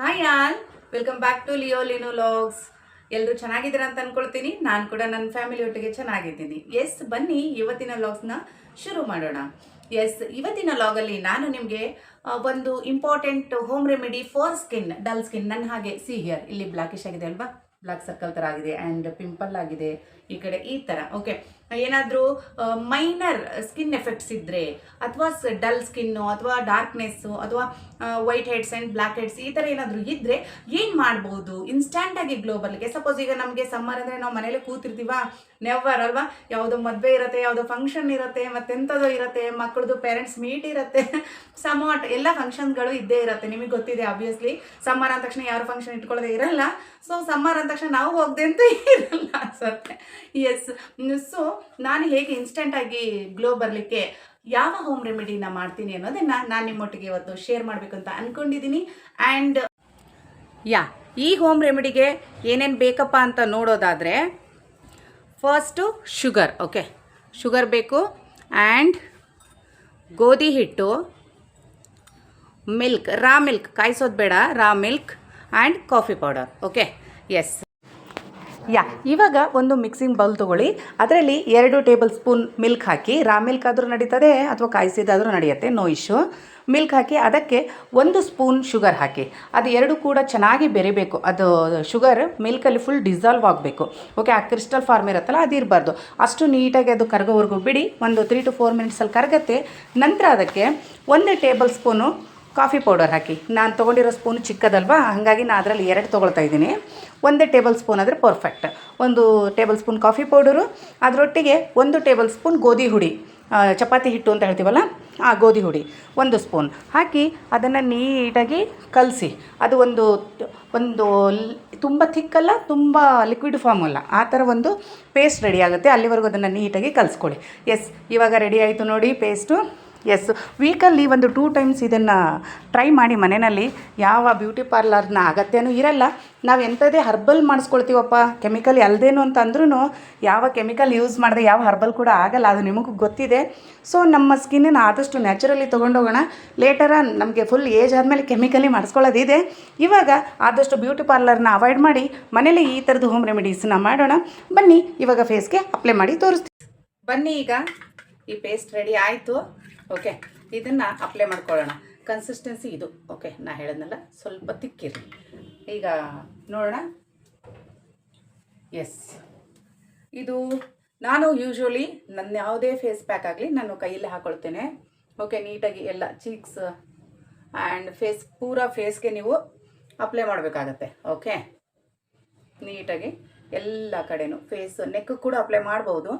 Hi all welcome back to Leo Lino logs ಎಲ್ಲರೂ ಚೆನ್ನಾಗಿದ್ದೀರಾ ಅಂತ ಅನ್ಕೊಳ್ತೀನಿ. ನಾನು ಕೂಡ ನನ್ನ ಫ್ಯಾಮಿಲಿ ಒಟ್ಟಿಗೆ ಚೆನ್ನಾಗಿದ್ದೀನಿ. ಎಸ್ ಬನ್ನಿ, ಇವತ್ತಿನ ಲಾಗ್ಸ್ನ ಶುರು ಮಾಡೋಣ. ಎಸ್ ಇವತ್ತಿನ ಲಾಗಲ್ಲಿ ನಾನು ನಿಮಗೆ ಒಂದು important home remedy for skin dull skin ನನ್ನ ಹಾಗೆ ಸಿ ಹಿಯರ್ ಇಲ್ಲಿ ಬ್ಲಾಕಿಶ್ ಆಗಿದೆ ಅಲ್ವಾ? ಬ್ಲಾಕ್ ಸರ್ಕಲ್ ಥರ ಆಗಿದೆ ಆ್ಯಂಡ್ ಪಿಂಪಲ್ ಆಗಿದೆ. ಈ ಕಡೆ ಈ ಥರ ಓಕೆ ಏನಾದರೂ ಮೈನರ್ ಸ್ಕಿನ್ ಎಫೆಕ್ಟ್ಸ್ ಇದ್ದರೆ ಅಥವಾ ಡಲ್ ಸ್ಕಿನ್ನು ಅಥವಾ ಡಾರ್ಕ್ನೆಸ್ಸು ಅಥವಾ white heads and black heads ಈ ಥರ ಏನಾದರೂ ಇದ್ದರೆ ಏನು ಮಾಡ್ಬೋದು? ಇನ್ಸ್ಟ್ಯಾಂಟಾಗಿ ಗ್ಲೋಬಲ್ಗೆ ಸಪೋಸ್ ಈಗ ನಮಗೆ ಸಮ್ಮರ್ ಅಂದರೆ ನಾವು ಮನೇಲಿ ಕೂತಿರ್ತೀವ? ನೆವರ್ ಅಲ್ವಾ? ಯಾವುದೋ ಮದುವೆ ಇರುತ್ತೆ, ಯಾವುದೋ ಫಂಕ್ಷನ್ ಇರುತ್ತೆ ಮತ್ತೆಂಥದೋ ಇರುತ್ತೆ ಮಕ್ಕಳದು ಪೇರೆಂಟ್ಸ್ ಮೀಟ್ ಇರುತ್ತೆ ಸಮಾಟ್ ಎಲ್ಲ ಫಂಕ್ಷನ್ಗಳು ಇದ್ದೇ ಇರುತ್ತೆ. ನಿಮಗೆ ಗೊತ್ತಿದೆ ಆಬ್ವಿಯಸ್ಲಿ ಸಮ್ಮರ್ ಅಂದ ತಕ್ಷಣ ಯಾರು ಫಂಕ್ಷನ್ ಇಟ್ಕೊಳ್ಳೋದೇ ಇರಲ್ಲ. ಸೊ ಸಮ್ಮರ್ ಅಂದ ತಕ್ಷಣ ನಾವು ಹೋಗದೆ ಅಂತ ಇರಲ್ಲ ಅನ್ಸುತ್ತೆ. ಎಸ್ ಸೊ ನಾನು ಹೇಗೆ ಇನ್ಸ್ಟೆಂಟಾಗಿ ಗ್ಲೋ ಬರಲಿಕ್ಕೆ ಯಾವ ಹೋಮ್ ರೆಮಿಡಿನ ಮಾಡ್ತೀನಿ ಅನ್ನೋದನ್ನು ನಾನು ನಿಮ್ಮೊಟ್ಟಿಗೆ ಇವತ್ತು ಶೇರ್ ಮಾಡಬೇಕು ಅಂತ ಅಂದ್ಕೊಂಡಿದ್ದೀನಿ ಆ್ಯಂಡ್ ಯಾ, ಈ ಹೋಮ್ ರೆಮಿಡಿಗೆ ಏನೇನು ಬೇಕಪ್ಪ ಅಂತ ನೋಡೋದಾದರೆ ಫಸ್ಟು ಶುಗರ್ ಓಕೆ ಶುಗರ್ ಬೇಕು ಆ್ಯಂಡ್ ಗೋಧಿ ಹಿಟ್ಟು ಮಿಲ್ಕ್ ರಾ ಮಿಲ್ಕ್ ಕಾಯಿಸೋದು ಬೇಡ raw milk and coffee powder okay yes yeah, ಇವಾಗ ಒಂದು ಮಿಕ್ಸಿಂಗ್ ಬೌಲ್ ತೊಗೊಳ್ಳಿ. ಅದರಲ್ಲಿ ಎರಡು ಟೇಬಲ್ ಸ್ಪೂನ್ ಮಿಲ್ಕ್ ಹಾಕಿ ರಾ ಮಿಲ್ಕ್ ಆದರೂ ನಡೀತದೆ ಅಥವಾ ಕಾಯಿಸಿದಾದರೂ ನಡೆಯುತ್ತೆ ನೋ ಇಶ್ಯೂ ಮಿಲ್ಕ್ ಹಾಕಿ, ಅದಕ್ಕೆ ಒಂದು ಸ್ಪೂನ್ ಶುಗರ್ ಹಾಕಿ. ಅದು ಎರಡು ಕೂಡ ಚೆನ್ನಾಗಿ ಬೆರಿಬೇಕು. ಅದು ಶುಗರ್ ಮಿಲ್ಕಲ್ಲಿ ಫುಲ್ ಡಿಸಾಲ್ವ್ ಆಗಬೇಕು. ಓಕೆ ಆ ಕ್ರಿಸ್ಟಲ್ ಫಾರ್ಮ್ ಇರುತ್ತಲ್ಲ, ಅದು ಇರಬಾರ್ದು. ಅಷ್ಟು ನೀಟಾಗಿ ಅದು ಕರಗೋವರೆಗೂ ಬಿಡಿ. ಒಂದು ತ್ರೀ ಟು ಫೋರ್ ಮಿನಿಟ್ಸಲ್ಲಿ ಕರಗತ್ತೆ. ನಂತರ ಅದಕ್ಕೆ ಒಂದು ಟೇಬಲ್ ಸ್ಪೂನು ಕಾಫಿ ಪೌಡರ್ ಹಾಕಿ. ನಾನು ತೊಗೊಂಡಿರೋ ಸ್ಪೂನ್ ಚಿಕ್ಕದಲ್ವಾ? ಹಾಗಾಗಿ ನಾನು ಅದರಲ್ಲಿ ಎರಡು ತೊಗೊಳ್ತಾ ಇದ್ದೀನಿ. ಒಂದೇ ಟೇಬಲ್ ಸ್ಪೂನ್ ಆದರೆ ಪರ್ಫೆಕ್ಟ್. ಒಂದು ಟೇಬಲ್ ಸ್ಪೂನ್ ಕಾಫಿ ಪೌಡರು, ಅದರೊಟ್ಟಿಗೆ ಒಂದು ಟೇಬಲ್ ಸ್ಪೂನ್ ಗೋಧಿ ಹುಡಿ. ಚಪಾತಿ ಹಿಟ್ಟು ಅಂತ ಹೇಳ್ತೀವಲ್ಲ? ಆ, ಗೋಧಿ ಹುಡಿ. ಒಂದು ಸ್ಪೂನ್ ಹಾಕಿ ಅದನ್ನು ನೀಟಾಗಿ ಕಲಸಿ. ಅದು ಒಂದು ಒಂದು ತುಂಬ ಥಿಕ್ಕಲ್ಲ ತುಂಬ ಲಿಕ್ವಿಡ್ ಫಾರ್ಮ್ ಅಲ್ಲ. ಆ ಥರ ಒಂದು ಪೇಸ್ಟ್ ರೆಡಿ ಆಗುತ್ತೆ. ಅಲ್ಲಿವರೆಗೂ ಅದನ್ನು ನೀಟಾಗಿ ಕಲಿಸ್ಕೊಳ್ಳಿ. ಎಸ್ ಇವಾಗ ರೆಡಿ ಆಯಿತು ನೋಡಿ ಪೇಸ್ಟು ಎಸ್ ವೀಕಲ್ಲಿ ಒಂದು ಟೂ ಟೈಮ್ಸ್ ಇದನ್ನು ಟ್ರೈ ಮಾಡಿ ಮನೆಯಲ್ಲಿ. ಯಾವ ಬ್ಯೂಟಿ ಪಾರ್ಲರ್ನ ಅಗತ್ಯನೂ ಇರಲ್ಲ. ನಾವು ಎಂಥದೇ ಹರ್ಬಲ್ ಮಾಡಿಸ್ಕೊಳ್ತೀವಪ್ಪ. ಕೆಮಿಕಲ್ ಅಲ್ದೇನು ಅಂತ ಅಂದ್ರೂ ಯಾವ ಕೆಮಿಕಲ್ ಯೂಸ್ ಮಾಡಿದೆ ಯಾವ ಹರ್ಬಲ್ ಕೂಡ ಆಗಲ್ಲ. ಅದು ನಿಮಗೂ ಗೊತ್ತಿದೆ. ಸೊ ನಮ್ಮ ಸ್ಕಿನ್ನನ್ನು ಆದಷ್ಟು ನ್ಯಾಚುರಲಿ ತೊಗೊಂಡೋಗೋಣ. ಲೇಟರ ನಮಗೆ ಫುಲ್ ಏಜ್ ಆದಮೇಲೆ ಕೆಮಿಕಲಿ ಮಾಡಿಸ್ಕೊಳ್ಳೋದಿದೆ. ಇವಾಗ ಆದಷ್ಟು ಬ್ಯೂಟಿ ಪಾರ್ಲರ್ನ ಅವಾಯ್ಡ್ ಮಾಡಿ ಮನೇಲಿ ಈ ಥರದ್ದು ಹೋಮ್ ರೆಮಿಡೀಸ್ನ ಮಾಡೋಣ. ಬನ್ನಿ, ಇವಾಗ ಫೇಸ್ಗೆ ಅಪ್ಲೈ ಮಾಡಿ ತೋರಿಸ್ತೀವಿ. ಬನ್ನಿ ಈಗ. ಈ ಪೇಸ್ಟ್ ರೆಡಿ ಆಯಿತು. ಓಕೆ ಇದನ್ನು ಅಪ್ಲೈ ಮಾಡ್ಕೊಳ್ಳೋಣ. ಕನ್ಸಿಸ್ಟೆನ್ಸಿ ಇದು. ಓಕೆ ನಾ ಹೇಳಿದ್ನಲ್ಲ, ಸ್ವಲ್ಪ ತಿಕ್ಕಿರಿ ಈಗ ನೋಡೋಣ. ಎಸ್ ಇದು ನಾನು ಯೂಶ್ವಲಿ ನನ್ನ ಯಾವುದೇ ಫೇಸ್ ಪ್ಯಾಕ್ ಆಗಲಿ ನಾನು ಕೈಯಲ್ಲಿ ಹಾಕೊಳ್ತೇನೆ. ಓಕೆ ನೀಟಾಗಿ ಎಲ್ಲ ಚೀಕ್ಸ್ ಆ್ಯಂಡ್ ಫೇಸ್ ಪೂರಾ ಫೇಸ್ಗೆ ನೀವು ಅಪ್ಲೈ ಮಾಡಬೇಕಾಗತ್ತೆ. ಓಕೆ ನೀಟಾಗಿ ಎಲ್ಲ ಕಡೆನೂ ಫೇಸ್ ನೆಕ್ ಕೂಡ ಅಪ್ಲೈ ಮಾಡ್ಬೋದು.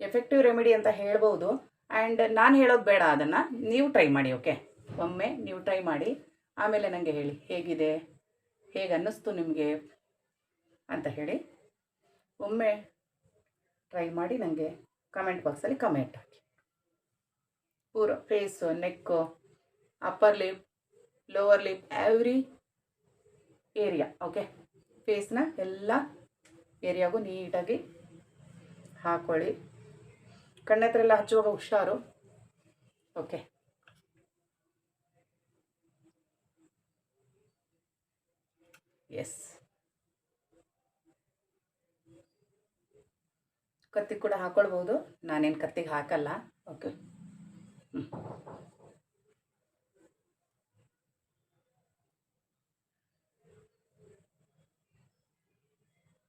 ಎಫೆಕ್ಟಿವ್ ರೆಮಿಡಿ ಅಂತ ಹೇಳ್ಬೋದು. ಆ್ಯಂಡ್ ನಾನು ಹೇಳೋದು ಬೇಡ ಅದನ್ನು. ನೀವು ಟ್ರೈ ಮಾಡಿ ಓಕೆ ಒಮ್ಮೆ ನೀವು ಟ್ರೈ ಮಾಡಿ. ಆಮೇಲೆ ನನಗೆ ಹೇಳಿ, ಹೇಗಿದೆ? ಹೇಗೆ ಅನ್ನಿಸ್ತು ನಿಮಗೆ? ಅಂತ ಹೇಳಿ. ಒಮ್ಮೆ ಟ್ರೈ ಮಾಡಿ ನನಗೆ ಕಮೆಂಟ್ ಬಾಕ್ಸಲ್ಲಿ ಕಮೆಂಟ್ ಹಾಕಿ. ಪೂರ face neck upper lip lower lip every area okay ಫೇಸ್ನ ಎಲ್ಲ ಏರಿಯಾಗೂ ನೀಟಾಗಿ ಹಾಕ್ಕೊಳ್ಳಿ ಕಣ್ಣತ್ರ ಎಲ್ಲ ಹಚ್ಚುವಾಗ ಹುಷಾರು. ಓಕೆ ಎಸ್ ಕತ್ತಿಗೆ ಕೂಡ ಹಾಕ್ಕೊಳ್ಬೋದು ನಾನೇನು ಕತ್ತಿಗೆ ಹಾಕಲ್ಲ. Okay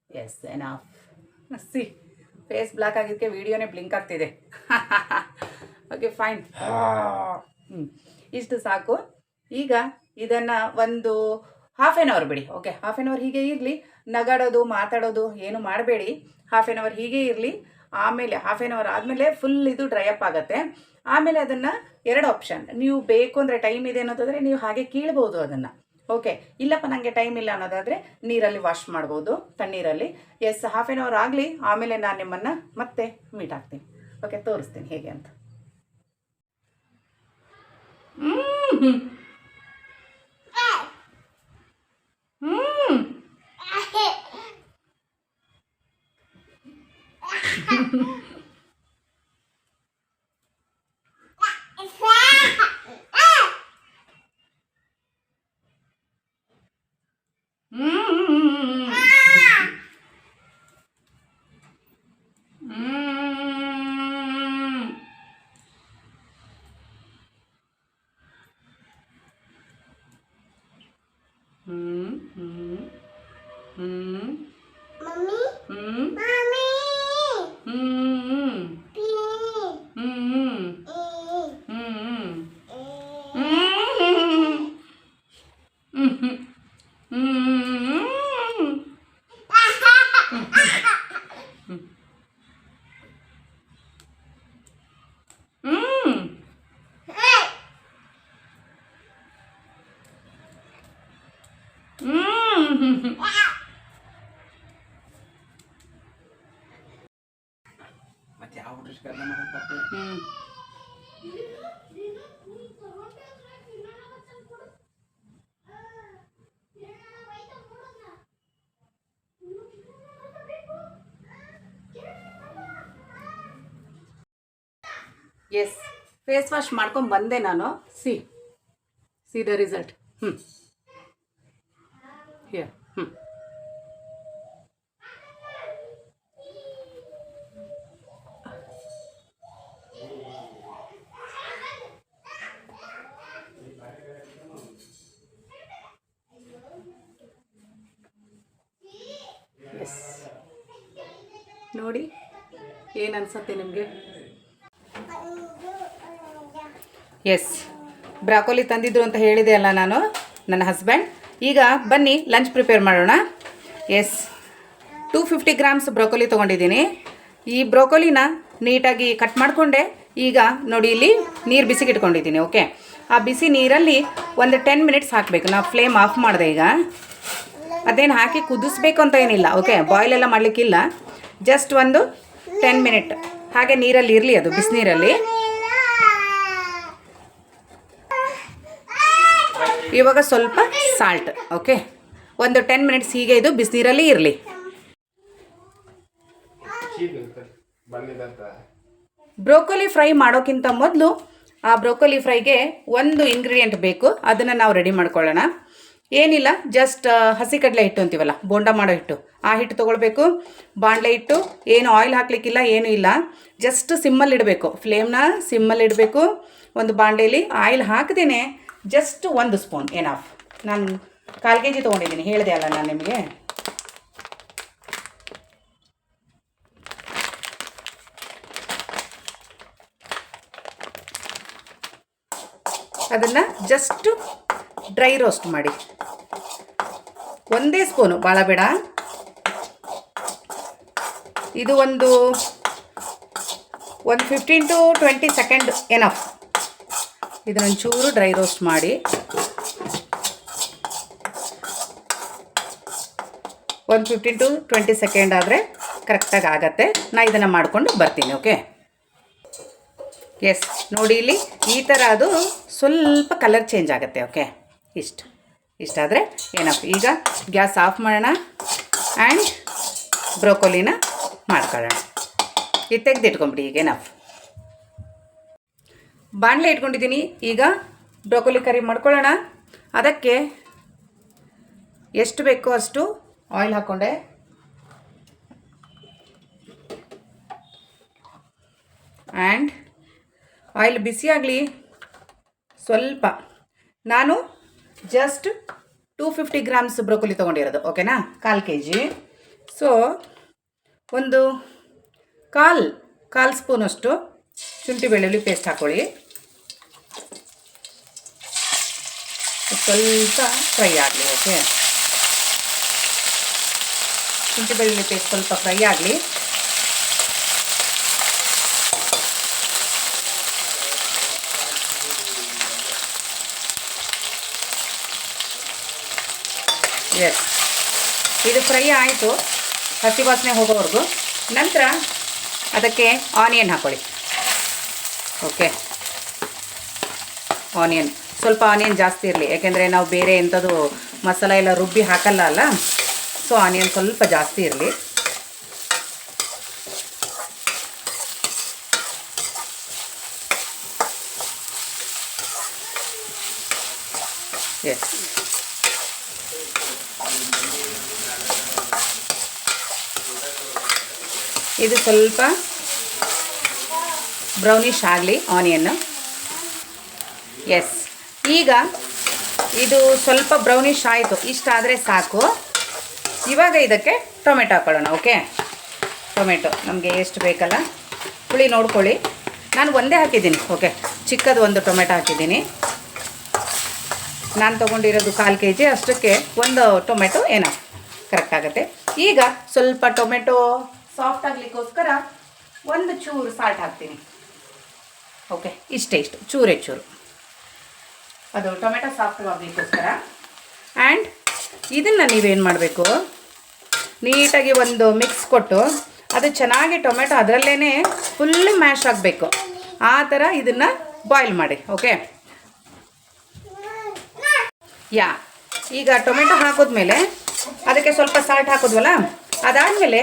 S N of C face block ಆಗಿದ್ದಕ್ಕೆ ವಿಡಿಯೋನೇ ಬ್ಲಿಂಕ್ ಆಗ್ತಿದೆ. ಓಕೆ ಫೈನ್ ಹ್ಞೂ ಇಷ್ಟು ಸಾಕು. ಈಗ ಇದನ್ನು ಒಂದು ಹಾಫ್ ಆನ್ ಅವರ್ ಬಿಡಿ ಓಕೆ ಹಾಫ್ ಆ್ಯನ್ ಅವರ್ ಹೀಗೆ ಇರಲಿ. ನಗಾಡೋದು ಮಾತಾಡೋದು ಏನು ಮಾಡಬೇಡಿ. ಹಾಫ್ ಆನ್ ಅವರ್ ಹೀಗೆ ಇರಲಿ. ಆಮೇಲೆ ಹಾಫ್ ಆನ್ ಅವರ್ ಆದಮೇಲೆ ಫುಲ್ ಇದು ಡ್ರೈ ಅಪ್ ಆಗುತ್ತೆ. ಆಮೇಲೆ ಅದನ್ನು ಎರಡು ಆಪ್ಷನ್ ನೀವು ಬೇಕು ಅಂದರೆ ಟೈಮ್ ಇದೆ ಅನ್ನೋದಾದರೆ ನೀವು ಹಾಗೆ ಕೀಳ್ಬೋದು ಅದನ್ನು. ಓಕೆ ಇಲ್ಲಪ್ಪ ನನಗೆ ಟೈಮ್ ಇಲ್ಲ ಅನ್ನೋದಾದರೆ ನೀರಲ್ಲಿ ವಾಶ್ ಮಾಡ್ಬೋದು, ತಣ್ಣೀರಲ್ಲಿ. ಎಸ್ ಹಾಫ್ ಆನ್ ಅವರ್ ಆಗಲಿ, ಆಮೇಲೆ ನಾನು ನಿಮ್ಮನ್ನು ಮತ್ತೆ ಮೀಟ್ ಆಗ್ತೀನಿ. ಓಕೆ ತೋರಿಸ್ತೀನಿ ಹೇಗೆ ಅಂತ. ಹ್ಮ್ ಹ್ಮ್ ಹ್ಮ್ ಹ್ಮ್ ಹ್ಮ್ ಹ್ಮ್ Mami, ಹ್ಮ್ mami, ಹ್ಮ್ pi, ಹ್ಮ್ eh, ಹ್ಮ್ eh. ಮತ್ತೆ ಯಾವ ಹುಡುಗ ಎಸ್ ಫೇಸ್ ವಾಶ್ ಮಾಡ್ಕೊಂಡು ಬಂದೆ ನಾನು. ಸಿ ಸಿ ದ ರಿಸಲ್ಟ್ ಹ್ಞೂ ಹಿಯರ್ ನೋಡಿ ಏನು ಅನ್ಸತ್ತೆ ನಿಮಗೆ? ಎಸ್ ಬ್ರಾಕೋಲಿ ತಂದಿದ್ರು ಅಂತ ಹೇಳಿದೆ ಅಲ್ಲ ನಾನು ನನ್ನ ಹಸ್ಬೆಂಡ್ ಈಗ ಬನ್ನಿ ಲಂಚ್ ಪ್ರಿಪೇರ್ ಮಾಡೋಣ. Yes two fifty grams broccoli ತೊಗೊಂಡಿದ್ದೀನಿ. ಈ ಬ್ರೋಕೊಲಿನ ನೀಟಾಗಿ ಕಟ್ ಮಾಡಿಕೊಂಡೆ. ಈಗ ನೋಡಿ, ಇಲ್ಲಿ ನೀರು ಬಿಸಿಗಿಟ್ಕೊಂಡಿದ್ದೀನಿ ಓಕೆ ಆ ಬಿಸಿ ನೀರಲ್ಲಿ ಒಂದು ಟೆನ್ ಮಿನಿಟ್ಸ್ ಹಾಕಬೇಕು. ನಾವು ಫ್ಲೇಮ್ ಆಫ್ ಮಾಡಿದೆ ಈಗ. ಅದೇನು ಹಾಕಿ ಕುದಿಸ್ಬೇಕು ಅಂತ ಏನಿಲ್ಲ ಓಕೆ ಬಾಯ್ಲ್ ಎಲ್ಲ ಮಾಡಲಿಕ್ಕಿಲ್ಲ. ಜಸ್ಟ್ ಒಂದು ಟೆನ್ ಮಿನಿಟ್ ಹಾಗೆ ನೀರಲ್ಲಿ ಇರಲಿ ಅದು ಬಿಸಿನೀರಲ್ಲಿ ಇವಾಗ ಸ್ವಲ್ಪ ಸಾಲ್ಟ್ ಓಕೆ ಒಂದು ಟೆನ್ ಮಿನಿಟ್ಸ್ ಹೀಗೆ ಇದು ಬಿಸಿನೀರಲ್ಲಿ ಇರಲಿ. ಬ್ರೋಕೊಲಿ ಫ್ರೈ ಮಾಡೋಕ್ಕಿಂತ ಮೊದಲು ಆ ಬ್ರೋಕೊಲಿ ಫ್ರೈಗೆ ಒಂದು ಇಂಗ್ರೀಡಿಯೆಂಟ್ ಬೇಕು, ಅದನ್ನು ನಾವು ರೆಡಿ ಮಾಡ್ಕೊಳ್ಳೋಣ. ಏನಿಲ್ಲ ಜಸ್ಟ್ ಹಸಿ ಕಡಲೆ ಹಿಟ್ಟು ಅಂತೀವಲ್ಲ, ಬೋಂಡ ಮಾಡೋ ಹಿಟ್ಟು. ಆ ಹಿಟ್ಟು ತೊಗೊಳ್ಬೇಕು. ಬಾಣಲೆ ಹಿಟ್ಟು, ಏನು ಆಯಿಲ್ ಹಾಕ್ಲಿಕ್ಕಿಲ್ಲ, ಏನೂ ಇಲ್ಲ. ಜಸ್ಟ್ ಸಿಮ್ಮಲ್ಲಿ ಇಡಬೇಕು. ಫ್ಲೇಮ್ನ ಸಿಮ್ಮಲ್ಲಿ ಇಡಬೇಕು. ಒಂದು ಬಾಣಲೆಯಲ್ಲಿ ಆಯಿಲ್ ಹಾಕ್ದೇನೆ ಜಸ್ಟ್ ಒಂದು ಸ್ಪೂನ್ ಏನಾಫ್ ನಾನು ಕಾಲು ಕೆ ಜಿ ತೊಗೊಂಡಿದ್ದೀನಿ, ಹೇಳಿದೆ ಅಲ್ಲ ನಾನು ನಿಮಗೆ. ಅದನ್ನು ಜಸ್ಟು ಡ್ರೈ ರೋಸ್ಟ್ ಮಾಡಿ. ಒಂದೇ ಸ್ಪೂನು ಭಾಳ ಬೇಡ ಇದು ಒಂದು ಒಂದು fifteen to twenty second enough ಇದನ್ನೊಂಚೂರು dry roast ಮಾಡಿ. ಒಂದು ಫಿಫ್ಟೀನ್ ಟು ಟ್ವೆಂಟಿ ಸೆಕೆಂಡ್ ಆದರೆ ಕರೆಕ್ಟಾಗಿ ಆಗತ್ತೆ. ನಾ ಇದನ್ನು ಮಾಡಿಕೊಂಡು ಬರ್ತೀನಿ ಓಕೆ ಎಸ್ ನೋಡಿ ಇಲ್ಲಿ ಈ ಥರ ಅದು ಸ್ವಲ್ಪ ಕಲರ್ ಚೇಂಜ್ ಆಗುತ್ತೆ ಓಕೆ ಇಷ್ಟು ಇಷ್ಟಾದರೆ ಏನಪ್ಪ, ಈಗ ಗ್ಯಾಸ್ ಆಫ್ ಮಾಡೋಣ ಆ್ಯಂಡ್ ಬ್ರೋಕೊಲಿನ ಮಾಡ್ಕೊಳ್ಳೋಣ. ಇದು ತೆಗೆದಿಟ್ಕೊಂಬಿಡಿ, ಈಗ ಏನಪ್ಪ? ಬಾಣಲೆ ಇಟ್ಕೊಂಡಿದ್ದೀನಿ. ಈಗ ಬ್ರೊಕೊಲಿ ಕರಿ ಮಾಡ್ಕೊಳ್ಳೋಣ. ಅದಕ್ಕೆ ಎಷ್ಟು ಬೇಕೋ ಅಷ್ಟು ಆಯಿಲ್ ಹಾಕ್ಕೊಂಡೆ ಆ್ಯಂಡ್ ಆಯಿಲ್ ಬಿಸಿಯಾಗಲಿ ಸ್ವಲ್ಪ. ನಾನು just two fifty grams broccoli ತೊಗೊಂಡಿರೋದು. ಓಕೆನಾ? ಕಾಲು ಕೆ ಜಿ. ಸೊ, ಒಂದು ಕಾಲು ಕಾಲು ಸ್ಪೂನಷ್ಟು ಶುಂಠಿ ಬೆಳ್ಳುಳ್ಳಿ ಪೇಸ್ಟ್ ಹಾಕೊಳ್ಳಿ. ಸ್ವಲ್ಪ ಫ್ರೈ ಆಗಲಿ ಓಕೆ ಶುಂಠಿ ಬೆಳ್ಳುಳ್ಳಿ ಪೇಸ್ಟ್ ಸ್ವಲ್ಪ ಫ್ರೈ ಆಗಲಿ. ಎಸ್ ಇದು ಫ್ರೈ ಆಯಿತು. ಹಸಿ ವಾಸನೆ ಹೋಗೋವರೆಗೂ. ನಂತರ ಅದಕ್ಕೆ ಆನಿಯನ್ ಹಾಕ್ಕೊಳ್ಳಿ ಓಕೆ. ಆನಿಯನ್ ಸ್ವಲ್ಪ ಆನಿಯನ್ ಜಾಸ್ತಿ ಇರಲಿ. ಯಾಕೆಂದರೆ ನಾವು ಬೇರೆ ಎಂಥದ್ದು ಮಸಾಲ ಎಲ್ಲ ರುಬ್ಬಿ ಹಾಕಲ್ಲ ಅಲ್ಲ? ಸೊ ಆನಿಯನ್ ಸ್ವಲ್ಪ ಜಾಸ್ತಿ ಇರಲಿ. ಎಸ್ ಇದು ಸ್ವಲ್ಪ ಬ್ರೌನಿಷ್ ಆಗಲಿ ಆನಿಯನ್ನು ಎಸ್ ಈಗ ಇದು ಸ್ವಲ್ಪ ಬ್ರೌನಿಷ್ ಆಯಿತು ಇಷ್ಟಾದರೆ ಸಾಕು. ಇವಾಗ ಇದಕ್ಕೆ ಟೊಮೆಟೊ ಹಾಕೊಳ್ಳೋಣ, ಓಕೆ? ಟೊಮೆಟೊ, ನಮಗೆ ಎಷ್ಟು ಬೇಕಲ್ಲ? ಹುಳಿ ನೋಡ್ಕೊಳ್ಳಿ. ನಾನು ಒಂದೇ ಹಾಕಿದ್ದೀನಿ, ಓಕೆ? ಚಿಕ್ಕದು ಒಂದು ಟೊಮೆಟೊ ಹಾಕಿದ್ದೀನಿ. ನಾನು ತೊಗೊಂಡಿರೋದು ಕಾಲು ಕೆ ಜಿ ಅಷ್ಟಕ್ಕೆ ಒಂದು ಟೊಮೆಟೊ ಏನೋ ಕರೆಕ್ಟ್ ಆಗುತ್ತೆ. ಈಗ ಸ್ವಲ್ಪ ಟೊಮೆಟೊ ಸಾಫ್ಟ್ ಆಗಲಿಕ್ಕೋಸ್ಕರ ಒಂದು ಚೂರು ಸಾಲ್ಟ್ ಹಾಕ್ತೀನಿ. ಓಕೆ ಇಷ್ಟೇ ಇಷ್ಟು. ಚೂರೇ ಚೂರು. ಅದು ಟೊಮೆಟೊ ಸಾಫ್ಟ್ ಆಗಲಿಕ್ಕೋಸ್ಕರ. ಆ್ಯಂಡ್ ಇದನ್ನು ನೀವೇನು ಮಾಡಬೇಕು? ನೀಟಾಗಿ ಒಂದು ಮಿಕ್ಸ್ ಕೊಟ್ಟು ಅದು ಚೆನ್ನಾಗಿ ಟೊಮೆಟೊ ಅದರಲ್ಲೇ ಫುಲ್ ಮ್ಯಾಶ್ ಆಗಬೇಕು. ಆ ಥರ ಇದನ್ನು ಬಾಯ್ಲ್ ಮಾಡಿ ಓಕೆ? ಯಾ ಈಗ ಟೊಮೆಟೊ ಹಾಕಿದ್ಮೇಲೆ ಅದಕ್ಕೆ ಸ್ವಲ್ಪ ಸಾಲ್ಟ್ ಹಾಕಿದ್ವಲ್ಲ? ಅದಾದಮೇಲೆ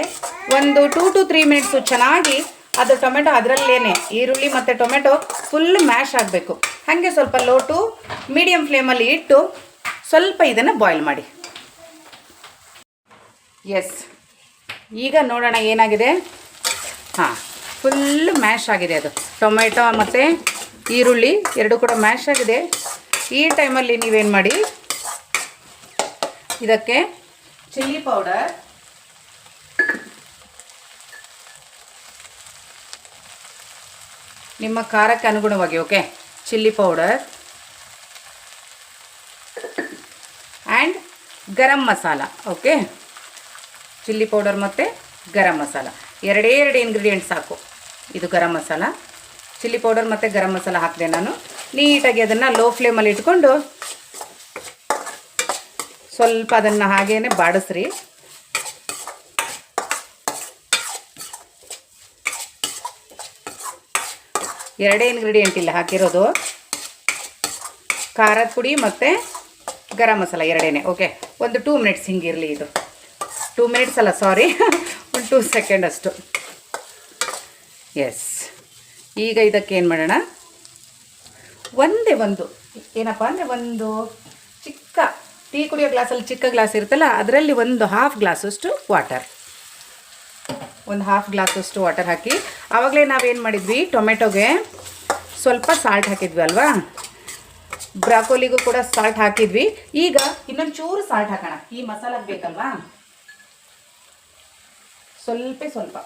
ಒಂದು ಟೂ ಟು ತ್ರೀ ಮಿನಿಟ್ಸು ಚೆನ್ನಾಗಿ ಅದು ಟೊಮೆಟೊ ಅದರಲ್ಲೇನೆ. ಈರುಳ್ಳಿ ಮತ್ತು ಟೊಮೆಟೊ ಫುಲ್ ಮ್ಯಾಶ್ ಆಗಬೇಕು. ಹಾಗೆ ಸ್ವಲ್ಪ ಲೋ ಟು ಮೀಡಿಯಮ್ ಫ್ಲೇಮಲ್ಲಿ ಇಟ್ಟು ಸ್ವಲ್ಪ ಇದನ್ನು ಬಾಯ್ಲ್ ಮಾಡಿ. ಎಸ್ ಈಗ ನೋಡೋಣ ಏನಾಗಿದೆ? ಹಾಂ ಫುಲ್ ಮ್ಯಾಶ್ ಆಗಿದೆ ಅದು. ಟೊಮೆಟೊ ಮತ್ತು ಈರುಳ್ಳಿ ಎರಡು ಕೂಡ ಮ್ಯಾಶ್ ಆಗಿದೆ. ಈ ಟೈಮಲ್ಲಿ ನೀವೇನು ಮಾಡಿ? ಇದಕ್ಕೆ ಚಿಲ್ಲಿ ಪೌಡರ್ ನಿಮ್ಮ ಖಾರಕ್ಕೆ ಅನುಗುಣವಾಗಿ okay chilli powder and garam masala okay chilli powder ಮತ್ತು ಗರಂ ಮಸಾಲ ಎರಡೇ ಎರಡು ಇಂಗ್ರೀಡಿಯೆಂಟ್ಸ್ ಸಾಕು. ಇದು ಗರಂ ಮಸಾಲ ಚಿಲ್ಲಿ ಪೌಡರ್ ಮತ್ತು ಗರಂ ಮಸಾಲ ಹಾಕಿದೆ ನಾನು. ನೀಟಾಗಿ ಅದನ್ನು ಲೋ ಫ್ಲೇಮಲ್ಲಿ ಇಟ್ಕೊಂಡು ಸ್ವಲ್ಪ ಅದನ್ನು ಹಾಗೇ ಬಾಡಿಸ್ರಿ. ಎರಡೇ ಇಂಗ್ರೀಡಿಯೆಂಟ್ ಇಲ್ಲ ಹಾಕಿರೋದು. ಖಾರದ ಪುಡಿ ಮತ್ತು ಗರಂ ಮಸಾಲ ಎರಡೇನೆ ಓಕೆ ಒಂದು ಟೂ ಮಿನಿಟ್ಸ್ ಹಿಂಗಿರಲಿ ಇದು. ಟೂ ಮಿನಿಟ್ಸ್ ಅಲ್ಲ ಸಾರಿ ಒಂದು ಟೂ ಸೆಕೆಂಡ್ ಅಷ್ಟು. ಎಸ್ ಈಗ ಇದಕ್ಕೆ ಏನು ಮಾಡೋಣ? ಒಂದೇ ಒಂದು, ಏನಪ್ಪ ಅಂದರೆ ಒಂದು ಚಿಕ್ಕ, ಟೀ ಕುಡಿಯೋ ಗ್ಲಾಸಲ್ಲಿ ಚಿಕ್ಕ ಗ್ಲಾಸ್ ಇರುತ್ತಲ್ಲ, ಅದರಲ್ಲಿ ಒಂದು ಹಾಫ್ ಗ್ಲಾಸಷ್ಟು ವಾಟರ್ ಒಂದು ಹಾಫ್ ಗ್ಲಾಸಷ್ಟು ವಾಟರ್ ಹಾಕಿ ಆವಾಗಲೇ ನಾವೇನು ಮಾಡಿದ್ವಿ? ಟೊಮೆಟೊಗೆ ಸ್ವಲ್ಪ ಸಾಲ್ಟ್ ಹಾಕಿದ್ವಿ ಅಲ್ವಾ? ಬ್ರಾಕೋಲಿಗೂ ಕೂಡ ಸಾಲ್ಟ್ ಹಾಕಿದ್ವಿ. ಈಗ ಇನ್ನೊಂದು ಚೂರು ಸಾಲ್ಟ್ ಹಾಕೋಣ. ಈ ಮಸಾಲಕ್ಕೆ ಬೇಕಲ್ವಾ? ಸ್ವಲ್ಪ ಸ್ವಲ್ಪ.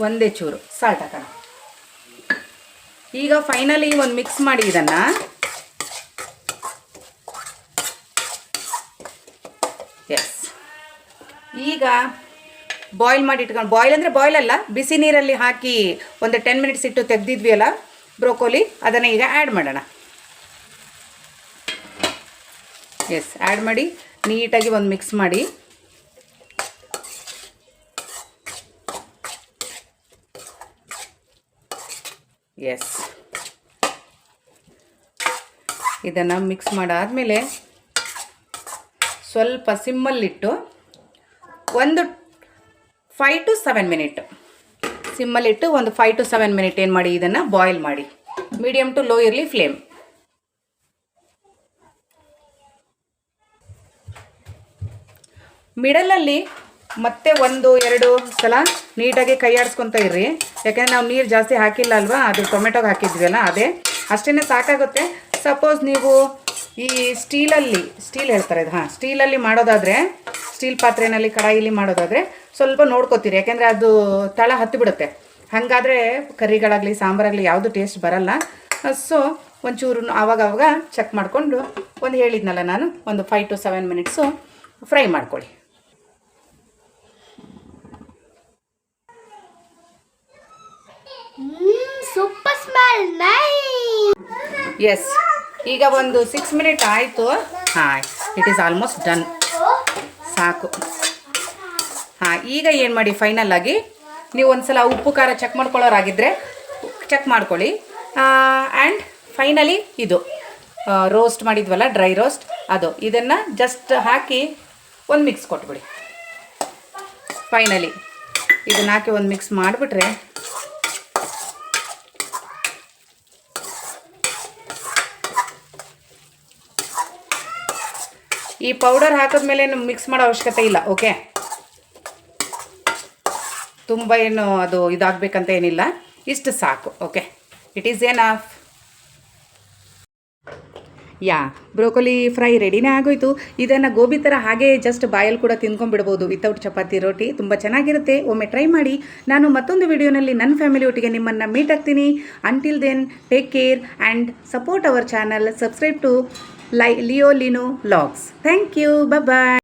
ಒಂದೇ ಚೂರು ಸಾಲ್ಟ್ ಹಾಕೋಣ. ಈಗ ಫೈನಲಿ ಒಂದು ಮಿಕ್ಸ್ ಮಾಡಿ ಇದನ್ನು. ಎಸ್ ಈಗ ಬಾಯ್ಲ್ ಮಾಡಿ ಇಟ್ಕೊಂಡು, ಬಾಯ್ಲ್ ಅಂದರೆ ಬಾಯ್ಲ್ ಅಲ್ಲ, ಬಿಸಿ ನೀರಲ್ಲಿ ಹಾಕಿ ಒಂದು ಟೆನ್ ಮಿನಿಟ್ಸ್ ಇಟ್ಟು ತೆಗ್ದಿದ್ವಿ ಅಲ್ಲ ಬ್ರೋಕೋಲಿ, ಅದನ್ನು ಈಗ ಆ್ಯಡ್ ಮಾಡೋಣ. ಎಸ್ ಆ್ಯಡ್ ಮಾಡಿ, ನೀಟಾಗಿ ಒಂದು ಮಿಕ್ಸ್ ಮಾಡಿ. ಎಸ್ ಇದನ್ನು ಮಿಕ್ಸ್ ಮಾಡಾದಮೇಲೆ ಸ್ವಲ್ಪ ಸಿಮ್ಮಲ್ಲಿಟ್ಟು ಒಂದು ಫೈವ್ ಟು ಸೆವೆನ್ ಮಿನಿಟ್ ಸಿಮ್ಮಲ್ಲಿಟ್ಟು ಒಂದು ಫೈ ಟು ಸೆವೆನ್ ಮಿನಿಟ್ ಏನು ಮಾಡಿ? ಇದನ್ನು ಬಾಯ್ಲ್ ಮಾಡಿ. ಮೀಡಿಯಮ್ ಟು ಲೋ ಇರಲಿ ಫ್ಲೇಮ್ ಮಿಡಲಲ್ಲಿ ಮತ್ತೆ ಒಂದು, ಎರಡು ಸಲ ನೀಟಾಗಿ ಕೈ ಆಡಿಸ್ಕೊತ ಇರ್ರಿ. ಯಾಕೆಂದರೆ ನಾವು ನೀರು ಜಾಸ್ತಿ ಹಾಕಿಲ್ಲ ಅಲ್ವಾ? ಅದು ಟೊಮೆಟೊಗೆ ಹಾಕಿದ್ವಿ ಅಲ್ಲ ಅದೇ. ಅಷ್ಟೇ ಸಾಕಾಗುತ್ತೆ. ಸಪೋಸ್ ನೀವು ಈ ಸ್ಟೀಲಲ್ಲಿ, ಸ್ಟೀಲ್ ಹೇಳ್ತಾರೆ ಇದು, ಹಾಂ, ಸ್ಟೀಲಲ್ಲಿ ಮಾಡೋದಾದರೆ, ಸ್ಟೀಲ್ ಪಾತ್ರೆಯಲ್ಲಿ ಕಡಾಯಿಲಿ ಮಾಡೋದಾದರೆ ಸ್ವಲ್ಪ ನೋಡ್ಕೋತೀರಿ, ಯಾಕೆಂದರೆ ಅದು ತಳ ಹತ್ತಿ ಬಿಡುತ್ತೆ ಹಾಗಾದರೆ ಕರಿಗಳಾಗಲಿ, ಸಾಂಬಾರಾಗಲಿ ಯಾವುದು ಟೇಸ್ಟ್ ಬರಲ್ಲ. ಸೊ ಒಂಚೂರು ಆವಾಗ ಆವಾಗ ಚೆಕ್ ಮಾಡಿಕೊಂಡು ಒಂದು ಹೇಳಿದ್ನಲ್ಲ ನಾನು, ಒಂದು five to seven minutes fry ಮಾಡ್ಕೊಳ್ಳಿ. ಸೂಪರ್ ಸ್ಮೆಲ್ ನೈ ಎಸ್ ಈಗ ಒಂದು ಸಿಕ್ಸ್ ಮಿನಿಟ್ ಆಯಿತು. ಹಾಂ ಇಟ್ ಈಸ್ ಆಲ್ಮೋಸ್ಟ್ ಡನ್ ಸಾಕು. ಹಾಂ ಈಗ ಏನು ಮಾಡಿ ಫೈನಲ್ ಆಗಿ ನೀವು ಒಂದು ಸಲ ಉಪ್ಪು ಖಾರ ಚೆಕ್ ಮಾಡ್ಕೊಳ್ಳೋರಾಗಿದ್ದರೆ ಚೆಕ್ ಮಾಡ್ಕೊಳ್ಳಿ. ಆ್ಯಂಡ್ ಫೈನಲಿ ಇದು. ರೋಸ್ಟ್ ಮಾಡಿದ್ವಲ್ಲ ಡ್ರೈ ರೋಸ್ಟ್ ಅದು. ಇದನ್ನು ಜಸ್ಟ್ ಹಾಕಿ ಒಂದು ಮಿಕ್ಸ್ ಕೊಟ್ಬಿಡಿ. ಫೈನಲಿ ಇದನ್ನ ಹಾಕಿ ಒಂದು ಮಿಕ್ಸ್ ಮಾಡಿಬಿಟ್ರೆ ಈ ಪೌಡರ್ ಹಾಕಿದ್ಮೇಲೆ ಮಿಕ್ಸ್ ಮಾಡೋ ಅವಶ್ಯಕತೆ ಇಲ್ಲ ಓಕೆ ತುಂಬ ಏನು ಅದು ಇದಾಗಬೇಕಂತ ಏನಿಲ್ಲ, ಇಷ್ಟು ಸಾಕು okay it is enough yeah, broccoli fry ರೆಡಿನೇ ಆಗೋಯ್ತು. ಇದನ್ನು ಗೋಬಿ ಥರ ಹಾಗೆ ಜಸ್ಟ್ ಬಾಯಲ್ಲಿ ಕೂಡ ತಿನ್ಕೊಂಡ್ಬಿಡ್ಬೋದು ವಿತೌಟ್ ಚಪಾತಿ, ರೋಟಿ. ತುಂಬ ಚೆನ್ನಾಗಿರುತ್ತೆ. ಒಮ್ಮೆ ಟ್ರೈ ಮಾಡಿ. ನಾನು ಮತ್ತೊಂದು ವಿಡಿಯೋನಲ್ಲಿ ನನ್ನ ಫ್ಯಾಮಿಲಿ ಒಟ್ಟಿಗೆ ನಿಮ್ಮನ್ನು ಮೀಟ್ ಆಗ್ತೀನಿ. Until then take care and support our channel subscribe to ಲೈ ಲಿಯೋ ಲಿನೋ ಲಾಗ್ಸ್ ಥ್ಯಾಂಕ್ ಯು ಬಾಯ್